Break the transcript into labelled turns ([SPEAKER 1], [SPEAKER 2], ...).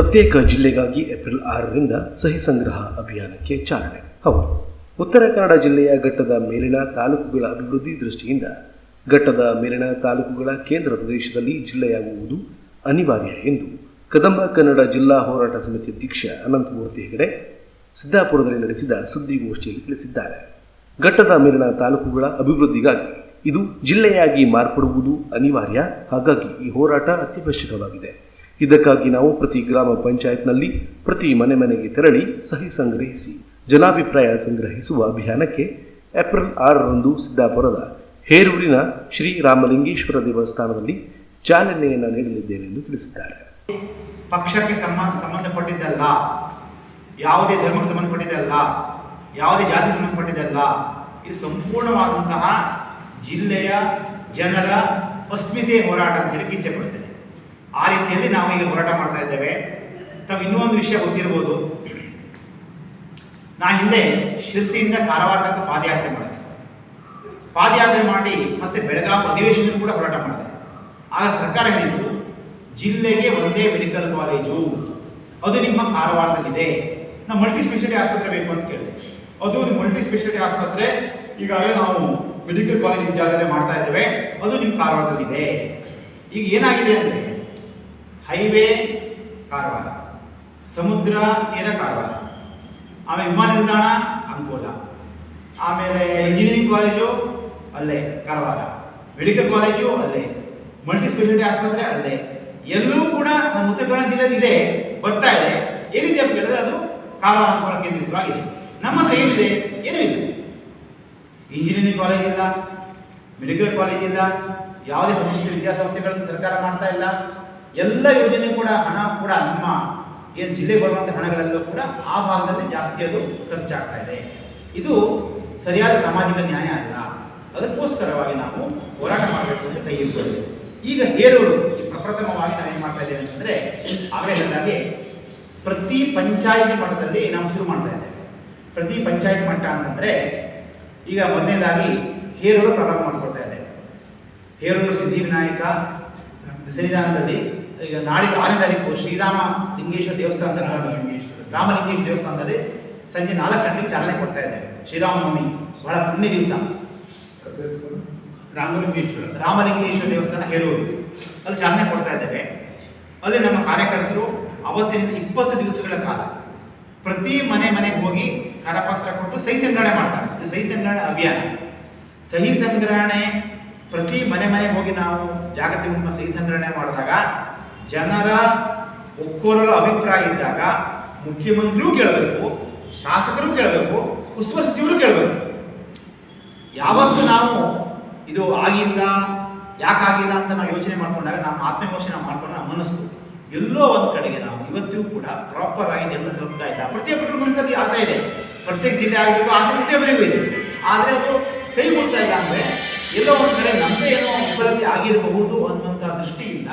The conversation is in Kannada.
[SPEAKER 1] ಪ್ರತ್ಯೇಕ ಜಿಲ್ಲೆಗಾಗಿ ಏಪ್ರಿಲ್ ಆರರಿಂದ ಸಹಿ ಸಂಗ್ರಹ ಅಭಿಯಾನಕ್ಕೆ ಚಾಲನೆ. ಹೌದು. ಉತ್ತರ ಕನ್ನಡ ಜಿಲ್ಲೆಯ ಘಟ್ಟದ ಮೇಲಿನ ತಾಲೂಕುಗಳ ಅಭಿವೃದ್ಧಿ ದೃಷ್ಟಿಯಿಂದ ಘಟ್ಟದ ಮೇಲಿನ ತಾಲೂಕುಗಳ ಕೇಂದ್ರ ಪ್ರದೇಶದಲ್ಲಿ ಜಿಲ್ಲೆಯಾಗುವುದು ಅನಿವಾರ್ಯ ಎಂದು ಕದಂಬ ಕನ್ನಡ ಜಿಲ್ಲಾ ಹೋರಾಟ ಸಮಿತಿ ಅಧ್ಯಕ್ಷ ಅನಂತಮೂರ್ತಿ ಹೆಗಡೆ ಸಿದ್ದಾಪುರದಲ್ಲಿ ನಡೆಸಿದ ಸುದ್ದಿಗೋಷ್ಠಿಯಲ್ಲಿ ತಿಳಿಸಿದ್ದಾರೆ. ಘಟ್ಟದ ಮೇಲಿನ ತಾಲೂಕುಗಳ ಅಭಿವೃದ್ಧಿಗಾಗಿ ಇದು ಜಿಲ್ಲೆಯಾಗಿ ಮಾರ್ಪಡುವುದು ಅನಿವಾರ್ಯ. ಹಾಗಾಗಿ ಈ ಹೋರಾಟ ಅತ್ಯವಶ್ಯಕವಾಗಿದೆ. ಇದಕ್ಕಾಗಿ ನಾವು ಪ್ರತಿ ಗ್ರಾಮ ಪಂಚಾಯತ್ನಲ್ಲಿ, ಪ್ರತಿ ಮನೆ ಮನೆಗೆ ತೆರಳಿ ಸಹಿ ಸಂಗ್ರಹಿಸಿ, ಜನಾಭಿಪ್ರಾಯ ಸಂಗ್ರಹಿಸುವ ಅಭಿಯಾನಕ್ಕೆ ಏಪ್ರಿಲ್ ಆರರಂದು ಸಿದ್ದಾಪುರದ ಹೇರೂರಿನ ಶ್ರೀ ರಾಮಲಿಂಗೇಶ್ವರ ದೇವಸ್ಥಾನದಲ್ಲಿ ಚಾಲನೆಯನ್ನು ನೀಡಲಿದ್ದೇವೆ ಎಂದು ತಿಳಿಸಿದ್ದಾರೆ.
[SPEAKER 2] ಪಕ್ಷಕ್ಕೆ ಸಂಬಂಧ ಸಂಬಂಧಪಟ್ಟಿದ್ದಲ್ಲ, ಯಾವುದೇ ಧರ್ಮಕ್ಕೆ ಸಂಬಂಧಪಟ್ಟಿದ್ದಲ್ಲ, ಯಾವುದೇ ಜಾತಿ ಸಂಬಂಧಪಟ್ಟಿದ್ದಲ್ಲ, ಇದು ಸಂಪೂರ್ಣವಾದಂತಹ ಜಿಲ್ಲೆಯ ಜನರ ಅಸ್ಮಿತೆಯ ಹೋರಾಟ ಅಂತ ಹೇಳಿ ಇಚ್ಛೆ ಪಡ್ತೇನೆ ಆ ರೀತಿಯಲ್ಲಿ ನಾವು ಈಗ ಹೋರಾಟ ಮಾಡ್ತಾ ಇದ್ದೇವೆ. ತಾವು ಇನ್ನೂ ಒಂದು ವಿಷಯ ಗೊತ್ತಿರ್ಬೋದು. ನಾ ಹಿಂದೆ ಶಿರಸಿಯಿಂದ ಕಾರವಾರ ತನಕ ಪಾದಯಾತ್ರೆ ಮಾಡಿದೆ. ಪಾದಯಾತ್ರೆ ಮಾಡಿ ಮತ್ತೆ ಬೆಳಗಾವಿ ಅಧಿವೇಶನ ಕೂಡ ಹೋರಾಟ ಮಾಡಿದೆ. ಆಗ ಸರ್ಕಾರ ಹೇಳಿದ್ದು ಜಿಲ್ಲೆಗೆ ಒಂದೇ ಮೆಡಿಕಲ್ ಕಾಲೇಜು. ಅದು ನಿಮ್ಮ ಕಾರವಾರದಲ್ಲಿದೆ. ನಾವು ಮಲ್ಟಿ ಸ್ಪೆಷಾಲಿಟಿ ಆಸ್ಪತ್ರೆ ಬೇಕು ಅಂತ ಕೇಳಿದೆ. ಅದು ಮಲ್ಟಿ ಸ್ಪೆಷಾಲಿಟಿ ಆಸ್ಪತ್ರೆ. ಈಗಾಗಲೇ ನಾವು ಮೆಡಿಕಲ್ ಕಾಲೇಜ್ ಇನ್ಚಾರ್ಜಲ್ಲೇ ಮಾಡ್ತಾ ಇದ್ದೇವೆ. ಅದು ನಿಮ್ಮ ಕಾರವಾರದಲ್ಲಿದೆ. ಈಗ ಏನಾಗಿದೆ ಅಂದರೆ ಹೈವೇ ಕಾರವಾರ, ಸಮುದ್ರ ತೀರ ಕಾರವಾರ, ಆಮೇಲೆ ವಿಮಾನ ನಿಲ್ದಾಣ ಅಂಕೋಲ, ಆಮೇಲೆ ಇಂಜಿನಿಯರಿಂಗ್ ಕಾಲೇಜು ಅಲ್ಲೇ ಕಾರವಾರ ಮೆಡಿಕಲ್ ಕಾಲೇಜು ಅಲ್ಲೇ ಮಲ್ಟಿ ಸ್ಪೆಷಾಲಿಟಿ ಆಸ್ಪತ್ರೆ ಅಲ್ಲೇ, ಎಲ್ಲೂ ಕೂಡ ನಮ್ಮ ಉತ್ತರ ಕನ್ನಡ ಜಿಲ್ಲೆಯಲ್ಲಿ ಇದೆ, ಬರ್ತಾ ಇದೆ. ಏನಿದೆ ಅಂತ ಕೇಳಿದ್ರೆ ಅದು ಕಾರವಾರ ಅಂಕೋಲ ಕೇಂದ್ರಿತವಾಗಿದೆ ನಮ್ಮ ಹತ್ರ ಏನಿದೆ? ಏನೂ ಇಲ್ಲ. ಇಂಜಿನಿಯರಿಂಗ್ ಕಾಲೇಜ್ ಇಲ್ಲ ಮೆಡಿಕಲ್ ಕಾಲೇಜ್ ಇಲ್ಲ, ಯಾವುದೇ ಪ್ರತಿಷ್ಠಿತ ವಿದ್ಯಾಸಂಸ್ಥೆಗಳನ್ನು ಸರ್ಕಾರ ಮಾಡ್ತಾ ಇಲ್ಲ. ಎಲ್ಲ ಯೋಜನೆ ಕೂಡ, ಹಣ ಕೂಡ ನಮ್ಮ ಏನು ಜಿಲ್ಲೆಗೆ ಬರುವಂಥ ಹಣಗಳೆಲ್ಲೂ ಕೂಡ ಆ ಭಾಗದಲ್ಲಿ ಜಾಸ್ತಿ ಅದು ಖರ್ಚಾಗ್ತಾ ಇದೆ. ಇದು ಸರಿಯಾದ ಸಾಮಾಜಿಕ ನ್ಯಾಯ ಅಲ್ಲ. ಅದಕ್ಕೋಸ್ಕರವಾಗಿ ನಾವು ಹೋರಾಟ ಮಾಡಬೇಕು ಅಂತ ಕೈ ಇರ್ಬೋದು ಈಗ ಹೇಳೋರು ಪ್ರಪ್ರಥಮವಾಗಿ ಏನು ಮಾಡ್ತಾ ಇದ್ದೇವೆ ಅಂತಂದರೆ, ಆಗಲೇ ಹೇಳಿದಾಗೆ ಪ್ರತಿ ಪಂಚಾಯಿತಿ ಮಟ್ಟದಲ್ಲಿ ನಾವು ಶುರು ಮಾಡ್ತಾ ಇದ್ದೇವೆ. ಪ್ರತಿ ಪಂಚಾಯತ್ ಮಟ್ಟ ಅಂತಂದರೆ, ಈಗ ಮೊದಲನೇದಾಗಿ ಹೇರೂರು ಪ್ರಾರಂಭ ಮಾಡಿಕೊಡ್ತಾ ಇದೆ ಹೇರೂರು ಸಿದ್ಧಿವಿನಾಯಕ ಸನ್ನಿಧಾನದಲ್ಲಿ ಈಗ ನಾಡಿದ್ದು ಆರನೇ ತಾರೀಕು ಶ್ರೀರಾಮ ಲಿಂಗೇಶ್ವರ ದೇವಸ್ಥಾನದ ರಾಮಲಿಂಗೇಶ್ವರ ದೇವಸ್ಥಾನದಲ್ಲಿ ಸಂಜೆ ನಾಲ್ಕು ಗಂಟೆಗೆ ಚಾಲನೆ ಕೊಡ್ತಾ ಇದ್ದೇವೆ ಶ್ರೀರಾಮನವಮಿ. ಬಹಳ ಪುಣ್ಯ ದಿವಸ. ರಾಮಲಿಂಗೇಶ್ವರ. ರಾಮಲಿಂಗೇಶ್ವರ ದೇವಸ್ಥಾನ ಹೇರೂರು. ಅಲ್ಲಿ ಚಾಲನೆ ಕೊಡ್ತಾ ಇದ್ದೇವೆ. ಅಲ್ಲಿ ನಮ್ಮ ಕಾರ್ಯಕರ್ತರು ಅವತ್ತಿನಿಂದ ಇಪ್ಪತ್ತು ದಿವಸಗಳ ಕಾಲ ಪ್ರತಿ ಮನೆ ಮನೆಗೆ ಹೋಗಿ ಕರಪತ್ರ ಕೊಟ್ಟು ಸಹಿ ಸಂಗ್ರಹಣೆ ಮಾಡ್ತಾರೆ. ಇದು ಸಹಿ ಸಂಗ್ರಹಣೆ ಅಭಿಯಾನ. ಸಹಿ ಸಂಗ್ರಹಣೆ ಪ್ರತಿ ಮನೆ ಮನೆಗೆ ಹೋಗಿ ನಾವು ಜಾಗೃತಿ ಸಹಿ ಸಂಗ್ರಹಣೆ ಮಾಡಿದಾಗ ಜನರ ಒಕ್ಕೋರರ ಅಭಿಪ್ರಾಯ ಇದ್ದಾಗ ಮುಖ್ಯಮಂತ್ರಿಯೂ ಕೇಳಬೇಕು, ಶಾಸಕರು ಕೇಳಬೇಕು, ಉಸ್ತುವಾರಿ ಸಚಿವರು ಕೇಳಬೇಕು. ಯಾವತ್ತು ನಾವು ಇದು ಆಗಿಲ್ಲ ಯಾಕಾಗಿಲ್ಲ ಅಂತ ನಾವು ಯೋಚನೆ ಮಾಡಿಕೊಂಡಾಗ ನಮ್ಮ ನಾವು ಮಾಡ್ಕೊಂಡು ನಮ್ಮ ಮನಸ್ಸು ಎಲ್ಲೋ ಒಂದು ಕಡೆಗೆ ನಾವು ಇವತ್ತಿಗೂ ಕೂಡ ಪ್ರಾಪರ್ ಆಗಿ ಜನರು ತಲುಪ್ತಾ ಇಲ್ಲ. ಪ್ರತಿಯೊಬ್ಬರ ಮನಸ್ಸಲ್ಲಿ ಆಸೆ ಇದೆ. ಪ್ರತ್ಯೇಕ ಜಿಲ್ಲೆ ಆಗಬೇಕು, ಆಸೆ ಪ್ರತಿಯೊಬ್ಬರಿಗೂ ಇದೆ. ಆದರೆ ಅದು ಕೈ ಕೊಡ್ತಾ ಇಲ್ಲ ಅಂದರೆ ಎಲ್ಲೋ ಒಂದು ಕಡೆ ನಮ್ಮದೇ ಏನೋ ವಿಫಲತೆ ಆಗಿರಬಹುದು ಅನ್ನುವಂಥ ದೃಷ್ಟಿಯಿಂದ